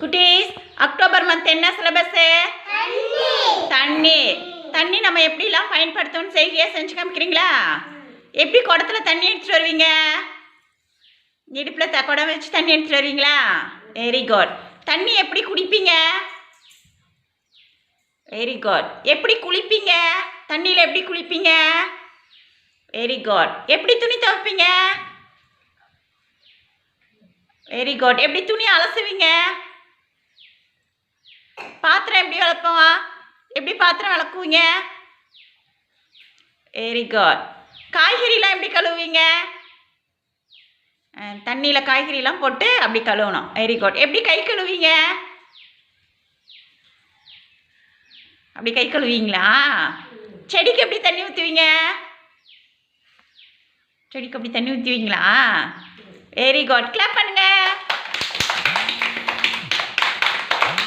குட்டீஸ் October month என்ன syllabus தண்ணி தண்ணி நம்ம எப்படிலாம் பயன்படுத்தணும்னு செய்கையை செஞ்சு காமிக்கிறீங்களா? எப்படி குடத்துல தண்ணி எடுத்துட்டு வருவீங்க? இடுப்பில் த குடம் வச்சு தண்ணி எடுத்துட்டு வருவீங்களா? வெரி குட் தண்ணி எப்படி குடிப்பீங்க? வெரி குட் எப்படி குளிப்பீங்க? தண்ணியில் எப்படி குளிப்பீங்க? வெரி குட் எப்படி துணி துவைப்பீங்க? வெரி குட் எப்படி துணி அலசுவீங்க? பாத்திரம் எப்படி விளப்போம் எப்படி பாத்திரம் விளக்குவீங்க? வெரி குட் காய்கறிலாம் எப்படி கழுவுவீங்க? தண்ணியில் காய்கறிலாம் போட்டு அப்படி கழுவணும். வெரி குட் எப்படி கை கழுவீங்க? அப்படி கை கழுவீங்களா? செடிக்கு எப்படி தண்ணி ஊற்றுவீங்க செடிக்கு அப்படி தண்ணி ஊற்றுவீங்களா வெரி குட் கிளப் பண்ணுங்க.